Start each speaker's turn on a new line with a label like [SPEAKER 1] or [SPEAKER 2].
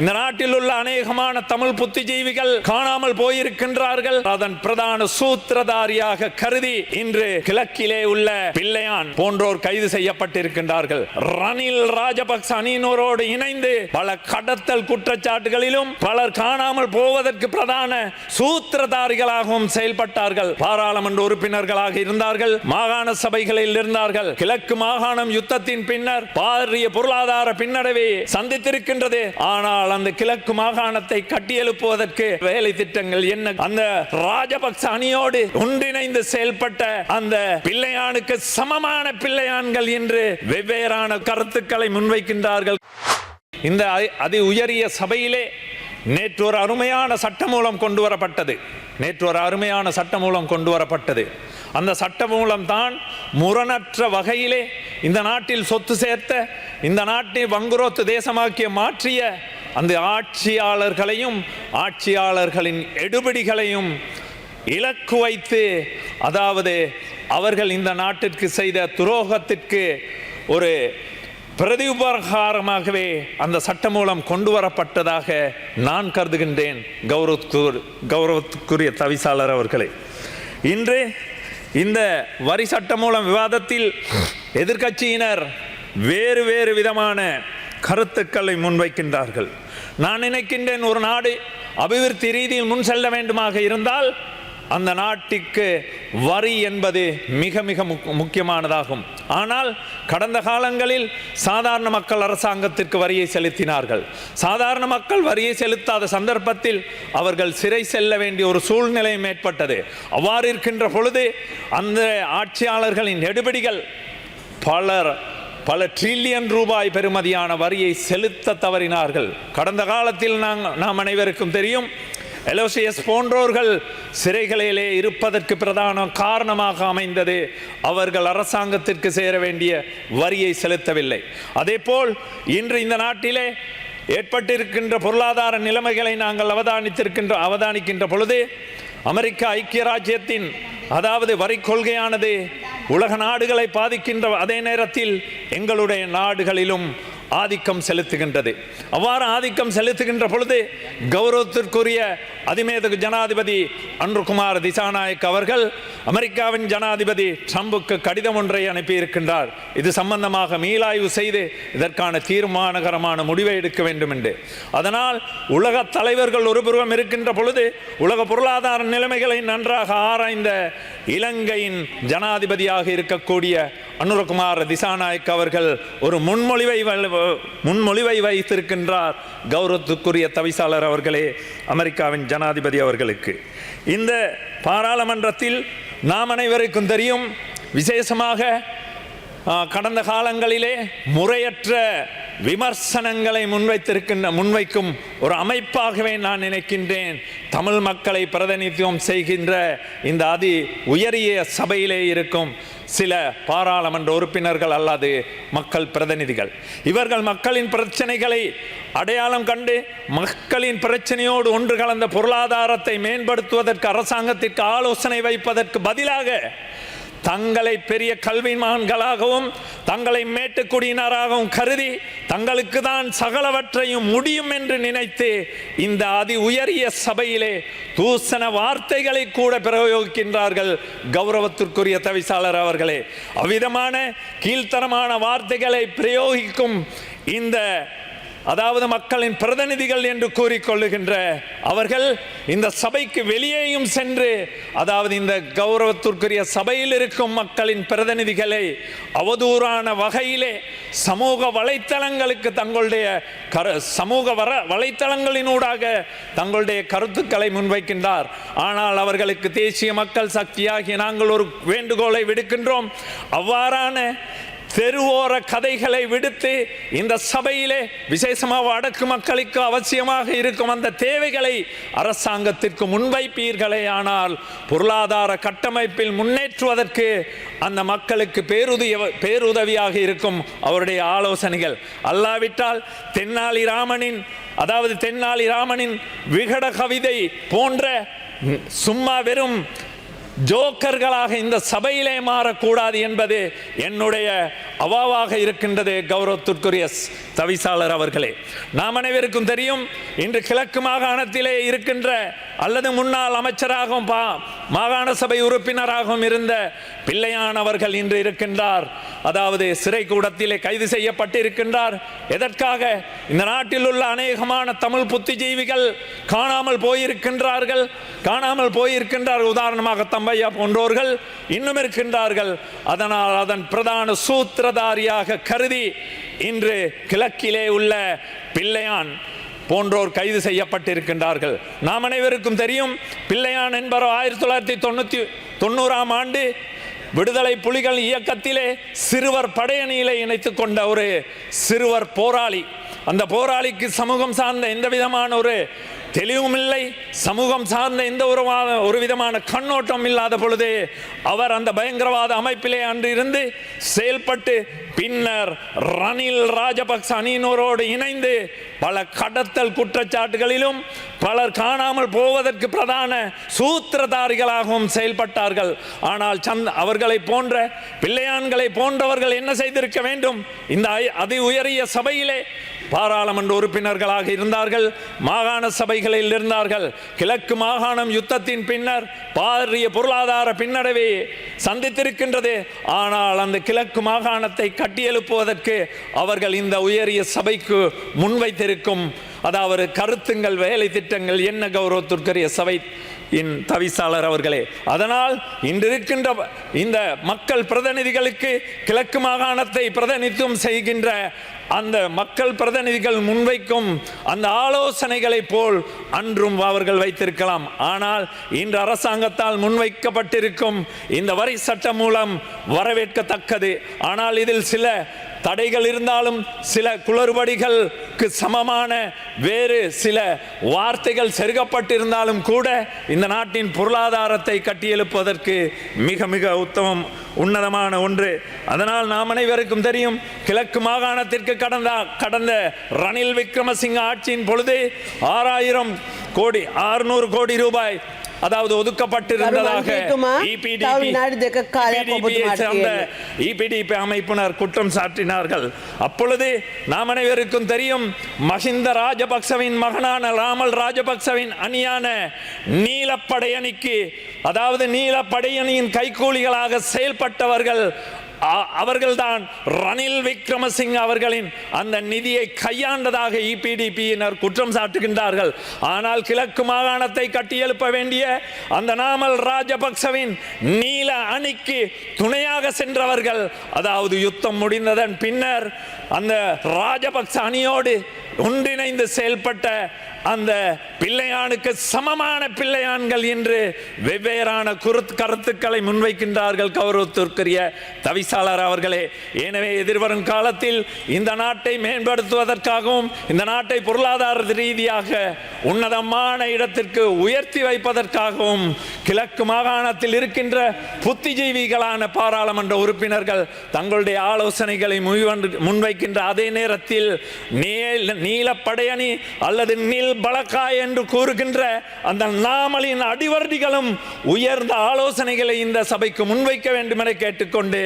[SPEAKER 1] இந்த நாட்டில் உள்ள அநேகமான தமிழ் புத்திஜீவிகள் காணாமல் போயிருக்கின்றார்கள். அதன் பிரதான சூத்திரதாரியாக கருதி இன்று கிழக்கிலே உள்ள பிள்ளையான் போன்றோர் கைது செய்யப்பட்டிருக்கின்றார்கள். ரணில் ராஜபக்ச அணியினரோடு இணைந்து பல கடத்தல் குற்றச்சாட்டுகளிலும் பலர் காணாமல் போவதற்கு பிரதான சூத்திரதாரிகளாகவும் செயல்பட்டார்கள். பாராளுமன்ற உறுப்பினர்களாக இருந்தார்கள். மாகாண சபைகளில் இருந்தார்கள். கிழக்கு மாகாணம் யுத்தத்தின் பின்னர் பாரிய பொருளாதார பின்னடைவை சந்தித்திருக்கின்றது. ஆனால் அந்த கிழக்கு மாகாணத்தை கட்டியெழுப்புவதற்கு வேலை திட்டங்கள் என்ன? அந்த ராஜபக்ச அணியோடு ஒன்றிணைந்து செயல்பட்ட அந்த பிள்ளையானுக்கு சமமான பிள்ளையான்கள் என்று வெவ்வேறான கருத்துக்களை முன்வைக்கின்றார்கள். இந்த அதி- அதி உயரிய சபையிலே நேற்று ஒரு அருமையான சட்டமூலம் கொண்டு வரப்பட்டது நேற்று ஒரு அருமையான சட்டமூலம் கொண்டு வரப்பட்டது அந்த சட்டமூலம் தான் முரணற்ற வகையிலே இந்த நாட்டில் சொத்து சேர்த்த இந்த நாட்டை வங்குரோத்து தேசமாக்கிய மாற்றிய அந்த ஆட்சியாளர்களையும் ஆட்சியாளர்களின் எடுபிடிகளையும் இலக்கு வைத்து அதாவது அவர்கள் இந்த நாட்டிற்கு செய்த துரோகத்திற்கு ஒரு பிரதிபகாரமாகவே அந்த சட்டமூலம் கொண்டு வரப்பட்டதாக நான் கருதுகின்றேன். கௌரவத்துக்கு கௌரவத்துக்குரிய தவிசாளர் அவர்களே. இன்று இந்த வரி சட்டமூலம் விவாதத்தில் எதிர்க்கட்சியினர் வேறு வேறு விதமான கருத்துக்களை முன்வைக்கின்றார்கள். நான் நினைக்கின்றேன் ஒரு நாடு அபிவிருத்தி ரீதியில் முன் செல்ல வேண்டுமாக இருந்தால் அந்த நாட்டிற்கு வரி என்பது மிக மிக முக்- முக்கியமானதாகும். ஆனால் கடந்த காலங்களில் சாதாரண மக்கள் அரசாங்கத்திற்கு வரியை செலுத்தினார்கள். சாதாரண மக்கள் வரியை செலுத்தாத சந்தர்ப்பத்தில் அவர்கள் சிறை செல்ல வேண்டிய ஒரு சூழ்நிலையும் ஏற்பட்டது. அவ்வாறு இருக்கின்ற பொழுது அந்த ஆட்சியாளர்களின் நெடுபடிகள் பலர் பல ட்ரில்லியன் ரூபாய் பெறுமதியான வரியை செலுத்த தவறினார்கள். கடந்த காலத்தில் நாங்கள் நாம் அனைவருக்கும் தெரியும் எலோசியஸ் போன்றோர்கள் சிறைகளிலே இருப்பதற்கு பிரதான காரணமாக அமைந்தது. அவர்கள் அரசாங்கத்திற்கு சேர வேண்டிய வரியை செலுத்தவில்லை. அதேபோல் இன்று இந்த நாட்டிலே ஏற்பட்டிருக்கின்ற பொருளாதார நிலைமைகளை நாங்கள் அவதானித்திருக்கின்ற அவதானிக்கின்ற பொழுது அமெரிக்க ஐக்கிய ராஜ்யத்தின் அதாவது வரி கொள்கையானது உலக நாடுகளை பாதிக்கின்ற அதே நேரத்தில் எங்களுடைய நாடுகளிலும் ஆதிக்கம் செலுத்துகின்றது. அவ்வாறு ஆதிக்கம் செலுத்துகின்ற பொழுது கௌரவத்திற்குரிய அதிமேதகு ஜனாதிபதி அன்றுகுமார் திசாநாயக் அவர்கள் அமெரிக்காவின் ஜனாதிபதி ட்ரம்புக்கு கடிதம் ஒன்றை அனுப்பியிருக்கின்றார். இது சம்பந்தமாக மீளாய்வு செய்து இதற்கான தீர்மானகரமான முடிவை எடுக்க வேண்டும் என்று அதனால் உலக தலைவர்கள் ஒருபுறம் இருக்கின்ற பொழுது உலக பொருளாதார நிலைமைகளை நன்றாக ஆராய்ந்த இலங்கையின் ஜனாதிபதியாக இருக்கக்கூடிய அனுரகுமார் திசாநாயக் அவர்கள் ஒரு முன்மொழிவை வ- முன்மொழிவை வைத்திருக்கின்றார் கௌரவத்துக்குரிய தவிசாளர் அவர்களே அமெரிக்காவின் ஜனாதிபதி அவர்களுக்கு. இந்த பாராளுமன்றத்தில் நாம் அனைவருக்கும் தெரியும் விசேஷமாக கடந்த காலங்களிலே முறையற்ற விமர்சனங்களை முன்வைத்திருக்கின்ற முன்வைக்கும் ஒரு அமைப்பாகவே நான் நினைக்கின்றேன். தமிழ் மக்களை பிரதிநிதித்துவம் செய்கின்ற இந்த அதி உயரிய சபையிலே இருக்கும் சில பாராளுமன்ற உறுப்பினர்கள் அல்லது மக்கள் பிரதிநிதிகள். இவர்கள் மக்களின் பிரச்சனைகளை அடையாளம் கண்டு மக்களின் பிரச்சனையோடு ஒன்று கலந்த பொருளாதாரத்தை மேம்படுத்துவதற்கு அரசாங்கத்திற்கு ஆலோசனை வைப்பதற்கு பதிலாக தங்களை பெரிய கல்விமான்களாகவும் தங்களை மேட்டுக்குடியினராகவும் கருதி தங்களுக்கு தான் சகலவற்றையும் முடியும் என்று நினைத்து இந்த அதி உயரிய சபையிலே தூசண வார்த்தைகளை கூட பிரயோகிக்கின்றார்கள் கௌரவத்திற்குரிய தவிசாளர் அவர்களே. அவ்விதமான கீழ்த்தரமான வார்த்தைகளை பிரயோகிக்கும் இந்த அதாவது மக்களின் பிரதிநிதிகள் என்று கூறிக்கொள்ளுகின்ற அவர்கள் இந்த சபைக்கு வெளியேயும் சென்று அதாவது இந்த கௌரவத்திற்குரிய சபையில் இருக்கும் மக்களின் பிரதிநிதிகளை அவதூறான வகையிலே சமூக வலைத்தளங்களுக்கு தங்களுடைய கரு சமூக வர வலைத்தளங்களினூடாக தங்களுடைய கருத்துக்களை முன்வைக்கின்றார். ஆனால் அவர்களுக்கு தேசிய மக்கள் சக்தியாகிய நாங்கள் ஒரு வேண்டுகோளை விடுக்கின்றோம். அவ்வாறான தெருவோர கதைகளை விடுத்து இந்த சபையிலே விசேஷமாக வடக்கு மக்களுக்கு அவசியமாக இருக்கும் அந்த தேவைகளை அரசாங்கத்திற்கு முன்வைப்பீர்களே. ஆனால் பொருளாதார கட்டமைப்பில் முன்னேற்றுவதற்கு அந்த மக்களுக்கு பேருதவி பேருதவியாக இருக்கும் அவருடைய ஆலோசனைகள். அல்லாவிட்டால் தென்னாலி ராமனின் அதாவது தென்னாலி ராமனின் விகட கவிதை போன்ற சும்மா வெறும் ஜோக்கர்களாக இந்த சபையிலே மாறக்கூடாது என்பது என்னுடைய அவாவாக இருக்கின்றது கௌரவத்திற்குரிய தவிசாளர் அவர்களே. நாம் அனைவருக்கும் தெரியும் இன்று கிழக்கு மாகாணத்திலே இருக்கின்ற அல்லது முன்னாள் அமைச்சராகவும் பா மாகாண சபை உறுப்பினராகவும் இருந்த பிள்ளையான் அவர்கள் இன்று இருக்கின்றார். அதாவது சிறை கூடத்திலே கைது செய்யப்பட்டிருக்கின்றார். எதற்காக? இந்த நாட்டில் உள்ள அநேகமான தமிழ் புத்திஜீவிகள் காணாமல் போயிருக்கின்றார்கள். காணாமல் போயிருக்கின்றார் உதாரணமாக தம்பையா போன்றோர்கள் இன்னும் இருக்கின்றார்கள். அதனால் அதன் பிரதான சூத்திரதாரியாக கருதி இன்று கிழக்கிலே உள்ள பிள்ளையான் போன்றோர் கைது செய்யப்பட்டிருக்கின்றார்கள். நாம் அனைவருக்கும் தெரியும் பிள்ளையான் என்பவர் ஆயிரத்தி தொள்ளாயிரத்தி தொண்ணூற்றி தொண்ணூறாம் ஆண்டு விடுதலை புலிகள் இயக்கத்திலே சிறுவர் படையணியிலே இணைத்து கொண்ட ஒரு சிறுவர் போராளி. அந்த போராளிக்கு சமூகம் சார்ந்த எந்த விதமான ஒரு தெளிவும் இல்லை சமூகம் சார்ந்த எந்த ஒரு ஒரு விதமான கண்ணோட்டம் இல்லாத பொழுது அவர் அந்த பயங்கரவாத அமைப்பிலே அன்று இருந்து செயல்பட்டு பின்னர் ரணில் ராஜபக்ச அணியினரோடு இணைந்து பல கடத்தல் குற்றச்சாட்டுகளிலும் பலர் காணாமல் போவதற்கு பிரதான சூத்திரதாரிகளாகவும் செயல்பட்டார்கள். ஆனால் சந்த் அவர்களை போன்ற பிள்ளையான்களை போன்றவர்கள் என்ன செய்திருக்க வேண்டும்? இந்த ஐ- அதி உயரிய சபையிலே பாராளுமன்ற உறுப்பினர்களாக இருந்தார்கள் மாகாண சபைகளில் இருந்தார்கள். கிழக்கு மாகாணம் யுத்தத்தின் பின்னர் பாரிய பொருளாதார பின்னடைவை சந்தித்திருக்கின்றது. ஆனால் அந்த கிழக்கு மாகாணத்தை கட்டியெழுப்புவதற்கு அவர்கள் இந்த உயரிய சபைக்கு முன்வைத்திருக்கும் அதாவது கருத்துங்கள் வேலை திட்டங்கள் என்ன கௌரவத்திற்குரிய சபை இன் தவிசாளர் அவர்களே. அதனால் இன்று இருக்கின்ற இந்த மக்கள் பிரதிநிதிகளுக்கு கிழக்கு மாகாணத்தை பிரதிநிதித்துவம் செய்கின்ற அந்த மக்கள் பிரதிநிதிகள் முன்வைக்கும் அந்த ஆலோசனைகளைப் போல் அன்றும் அவர்கள் வைத்திருக்கலாம். ஆனால் இன்று அரசாங்கத்தால் முன்வைக்கப்பட்டிருக்கும் இந்த வரி சட்டம் மூலம் வரவேற்கத்தக்கது. ஆனால் இதில் சில தடைகள் இருந்தாலும் சில குளறுபடிகள் க்கு சமமான வேறு சில வார்த்தைகள் செருகப்பட்டிருந்தாலும் கூட இந்த நாட்டின் பொருளாதாரத்தை கட்டியெழுப்பதற்கு மிக மிக உத்தமம் உன்னதமான ஒன்று. அதனால் நாம் அனைவருக்கும் தெரியும் கிழக்கு மாகாணத்திற்கு கடந்த கடந்த ரணில் விக்ரமசிங்க ஆட்சியின் பொழுது ஆறாயிரம் கோடி ஆறுநூறு கோடி ரூபாய் அதாவது ஒதுக்கப்பட்டிருந்ததாக அமைப்பினர் குற்றம் சாட்டினார்கள். அப்பொழுது நாம் அனைவருக்கும் தெரியும் மஹிந்த ராஜபக்சவின் மகனான ராமல் ராஜபக்சவின் அணியான நீலப்படையணிக்கு அதாவது நீலப்படையணியின் கைகூலிகளாக செயல்பட்டவர்கள் அவர்கள்தான் ரணில் விக்ரமசிங் அவர்களின் அந்த நிதியை கையாண்டதாக இபிடிபியினர் குற்றம் சாட்டுகின்றார்கள். ஆனால் கிழக்கு மாகாணத்தை கட்டியெழுப்ப வேண்டிய அந்த நாமல் ராஜபக்சவின் நீல அணிக்கு துணையாக சென்றவர்கள் அதாவது யுத்தம் முடிந்ததன் பின்னர் அந்த ராஜபக்ச அணியோடு ஒன்றிணைந்து செயல்பட்ட அந்த பிள்ளையானுக்கு சமமான பிள்ளையான்கள் என்று வெவ்வேறான குருத் கருத்துக்களை முன்வைக்கின்றார்கள் கௌரவத்திற்குரிய தவிசாளர் அவர்களே. எனவே எதிர்வரும் காலத்தில் இந்த நாட்டை மேம்படுத்துவதற்காகவும் இந்த நாட்டை பொருளாதார ரீதியாக உன்னதமான இடத்திற்கு உயர்த்தி வைப்பதற்காகவும் கிழக்கு மாகாணத்தில் இருக்கின்ற புத்திஜீவிகளான பாராளுமன்ற உறுப்பினர்கள் தங்களுடைய ஆலோசனைகளை முன்வைக்கின்ற அதே நேரத்தில் நீல நீலப்படையணி அல்லது நீல் பலக்கா என்று கூறுகின்ற அந்த நாமலின் அடிவர்டிகளும் உயர்ந்த ஆலோசனைகளை இந்த சபைக்கு முன்வைக்க வேண்டும் என கேட்டுக்கொண்டு